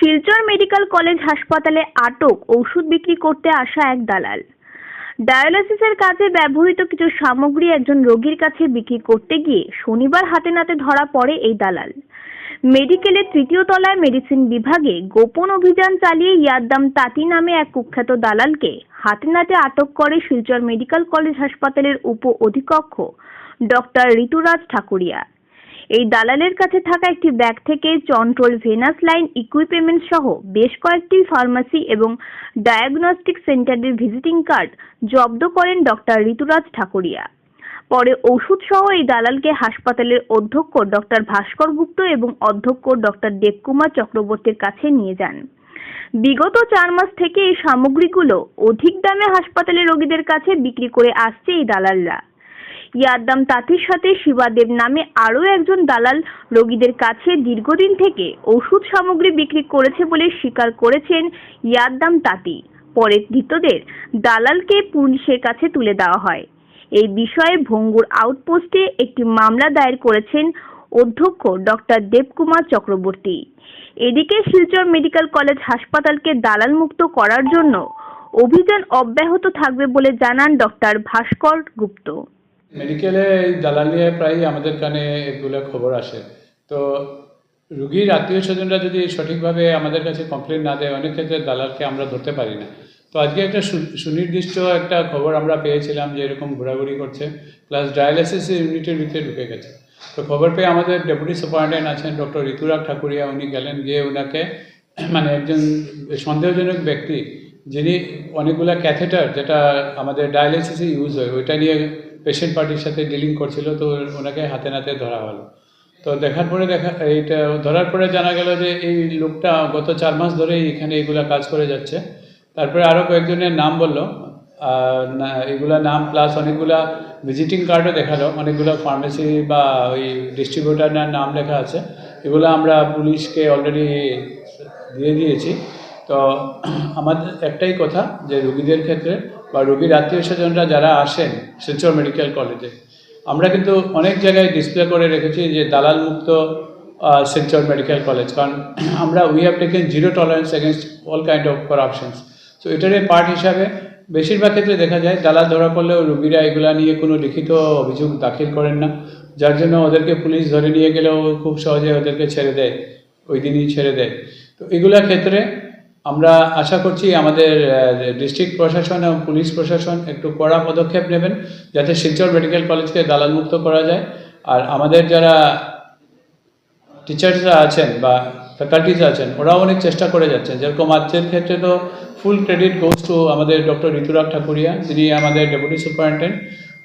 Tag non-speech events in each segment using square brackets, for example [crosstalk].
Silchar medical college হাসপাতালে আটক, ওষুধ বিক্রি করতে আসা এক দালাল। ডায়ালিসিসের কাজে ব্যবহৃত কিছু সামগ্রী একজন রোগীর কাছে বিক্রি করতে গিয়ে শনিবার হাতে নাতে ধরা পড়ে এই দালাল। মেডিকেলের তৃতীয় তলায় মেডিসিন বিভাগে গোপন অভিযান চালিয়ে ইয়াদ্দাম তাঁতি নামে এক কুখ্যাত দালালকে হাতে নাতে আটক করে শিলচর মেডিকেল কলেজ হাসপাতালের উপ অধীক্ষক ডক্টর ঋতুরাজ ঠাকুরিয়া। এই দালালের কাছে থাকা একটি ব্যাগ থেকে চন্ট্রোল ভেনাস লাইন ইকুইপমেন্ট সহ বেশ কয়েকটি ফার্মাসি এবং ডায়াগনস্টিক সেন্টারের ভিজিটিং কার্ড জব্দ করেন ডক্টর ঋতুরাজ ঠাকুরিয়া। পরে ওষুধ সহ এই দালালকে হাসপাতালের অধ্যক্ষ ডক্টর ভাস্কর গুপ্ত এবং অধ্যক্ষ ডক্টর দেবকুমার চক্রবর্তীর কাছে নিয়ে যান। বিগত চার মাস থেকে এই সামগ্রীগুলো অধিক দামে হাসপাতালের রোগীদের কাছে বিক্রি করে আসছে এই দালালরা। ইয়াদ্দাম তাঁতির সাথে শিবাদেব নামে আরও একজন দালাল রোগীদের কাছে দীর্ঘদিন থেকে ওষুধ সামগ্রী বিক্রি করেছে বলে স্বীকার করেছেন ইয়াদ্দাম তাঁতি। পরে ধৃতদের দালালকে পুলিশের কাছে তুলে দেওয়া হয়। এই বিষয়ে ভঙ্গুর আউটপোস্টে একটি মামলা দায়ের করেছেন অধ্যক্ষ ডক্টর দেবকুমার চক্রবর্তী। এদিকে শিলচর মেডিকেল কলেজ হাসপাতালকে দালাল মুক্ত করার জন্য অভিযান অব্যাহত থাকবে বলে জানান ডক্টর ভাস্কর গুপ্ত। মেডিকেলে এই দালাল নিয়ে প্রায়ই আমাদের কানে এগুলো খবর আসে। তো রুগীর আত্মীয় স্বজনরা যদি সঠিকভাবে আমাদের কাছে কমপ্লেন না দেয়, অনেক ক্ষেত্রে দালালকে আমরা ধরতে পারি না। তো আজকে একটা সুনির্দিষ্ট একটা খবর আমরা পেয়েছিলাম যে এরকম ঘোরাঘুরি করছে প্লাস ডায়ালিসিস ইউনিটের ভিতরে ঢুকে গেছে। তো খবর পেয়ে আমাদের ডেপুটি সুপারিনটেন্ডেন্ট আছেন ডক্টর ঋতুরাগ ঠাকুরিয়া, উনি গেলেন, গিয়ে ওনাকে [clears throat] মানে একজন সন্দেহজনক ব্যক্তি, যিনি অনেকগুলা ক্যাথেটার যেটা আমাদের ডায়ালিসিসে ইউজ হয়, ওইটা নিয়ে পেশেন্ট পার্টির সাথে ডিলিং করছিল, তো ওনাকে হাতে নাতে ধরা হলো। তো দেখার পরে দেখা, এইটা ধরার পরে জানা গেল যে এই লোকটা গত চার মাস ধরেই এখানে এইগুলা কাজ করে যাচ্ছে। তারপরে আরও কয়েকজনের নাম বলল। এগুলা নাম প্লাস অনেকগুলা ভিজিটিং কার্ডও দেখাল। অনেকগুলো ফার্মেসি বা ওই ডিস্ট্রিবিউটারের নাম লেখা আছে। এগুলো আমরা পুলিশকে অলরেডি দিয়ে দিয়েছি। তো আমাদের একটাই কথা যে রুগীদের ক্ষেত্রে বা রুগীর আত্মীয় স্বজনরা যারা আসেন শিলচর মেডিকেল কলেজে, আমরা কিন্তু অনেক জায়গায় ডিসপ্লে করে রেখেছি যে দালাল মুক্ত শিলচর মেডিকেল কলেজ। কারণ আমরা we have taken zero tolerance against all kind of corruptions so এটার পার্ট হিসাবে বেশিরভাগ ক্ষেত্রে দেখা যায়, দালাল ধরা পড়লেও রুগীরা এগুলা নিয়ে কোনো লিখিত অভিযোগ দাখিল করেন না। যার জন্য ওদেরকে পুলিশ ধরে নিয়ে গেলেও খুব সহজে ওদেরকে ছেড়ে দেয়, ওই দিনই ছেড়ে দেয়। তো এগুলোর ক্ষেত্রে আমরা আশা করছি আমাদের ডিস্ট্রিক্ট প্রশাসন এবং পুলিশ প্রশাসন একটু কড়া পদক্ষেপ নেবেন যাতে শিলচর মেডিকেল কলেজকে দালাল মুক্ত করা যায়। আর আমাদের যারা টিচার্সরা আছেন বা ফ্যাকাল্টিজ আছেন, ওরাও অনেক চেষ্টা করে যাচ্ছেন। যেরকম আজকের ক্ষেত্রে তো ফুল ক্রেডিট গোস টু আমাদের ডক্টর ঋতুরাগ ঠাকুরিয়া যিনি আমাদের ডেপুটি সুপারিনটেন্ডেন্ট।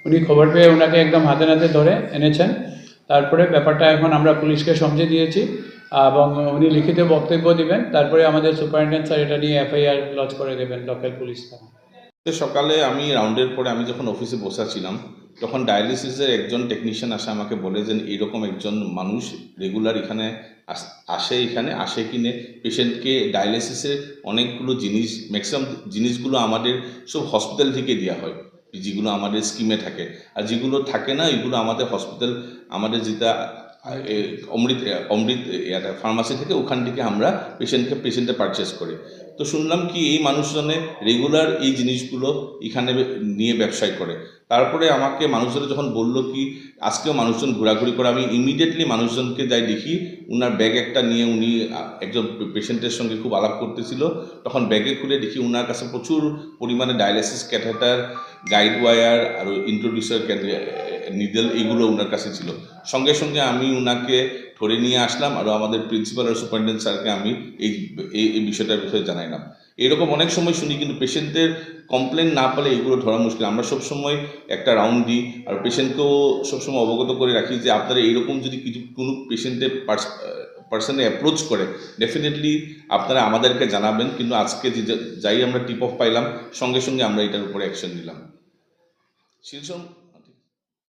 উনি খবর পেয়ে ওনাকে একদম হাতে নাতে ধরে এনেছেন। তারপরে ব্যাপারটা এখন আমরা পুলিশকে সমঝে দিয়েছি। এবং উনি লিখিত বক্তব্য দিবেন, তারপরে আমাদের সুপারিনটেন্ডেন্ট স্যার এটা নিয়ে এফআইআর লঞ্চ করে দেবেন লোকাল পুলিশ থানা তো সকালে আমি রাউন্ডের পরে আমি যখন অফিসে বসাছিলাম তখন ডায়ালিসিসের একজন টেকনিশিয়ান আসে আমাকে বলে যে এরকম একজন মানুষ রেগুলার এখানে আস- আসে এখানে, আসে কিনে পেশেন্টকে ডায়ালিসিসের অনেকগুলো জিনিস ম্যাক্সিমাম জিনিসগুলো আমাদের সব হসপিটাল থেকে দেওয়া হয়, যেগুলো আমাদের স্কিমে থাকে। আর যেগুলো থাকে না, এগুলো আমাদের হসপিটাল আমাদের যেটা অমৃত অমৃত ফার্মাসি থেকে ওখান থেকে আমরা পেশেন্টকে পেশেন্টে পারচেস করি। তো শুনলাম কি এই মানুষজনে রেগুলার এই জিনিসগুলো এখানে নিয়ে ব্যবসায় করে। তারপরে আমাকে মানুষজনে যখন বলল কি, আজকেও মানুষজন ঘোরাঘুরি করে, আমি ইমিডিয়েটলি মানুষজনকে যাই দেখি, উনার ব্যাগ একটা নিয়ে উনি একজন পেশেন্টের সঙ্গে খুব আলাপ করতেছিল। তখন ব্যাগে খুলে দেখি উনার কাছে প্রচুর পরিমাণে ডায়ালিসিস ক্যাথেটার গাইড ওয়ার আর ইন্ট্রোডিউসার নিডেল এগুলো ওনার কাছে ছিল। সঙ্গে সঙ্গে আমি ওনাকে ধরে নিয়ে আসলাম আর আমাদের প্রিন্সিপাল আর সুপারিনটেন্ডেন্ট স্যারকে আমি এই এই বিষয়টার বিষয়ে জানাইলাম। এরকম অনেক সময় শুনি কিন্তু পেশেন্টের কমপ্লেন না পেলে এগুলো ধরা মুশকিল। আমরা সবসময় একটা রাউন্ড দিই আর পেশেন্টকেও সবসময় অবগত করে রাখি যে আপনারা এরকম যদি কিছু, কোনো পেশেন্টের পার্সনে অ্যাপ্রোচ করে ডেফিনেটলি আপনারা আমাদেরকে জানাবেন। কিন্তু আজকে যে যাই আমরা টিপ অফ পাইলাম, সঙ্গে সঙ্গে আমরা এটার উপরে অ্যাকশন নিলাম। শিলচর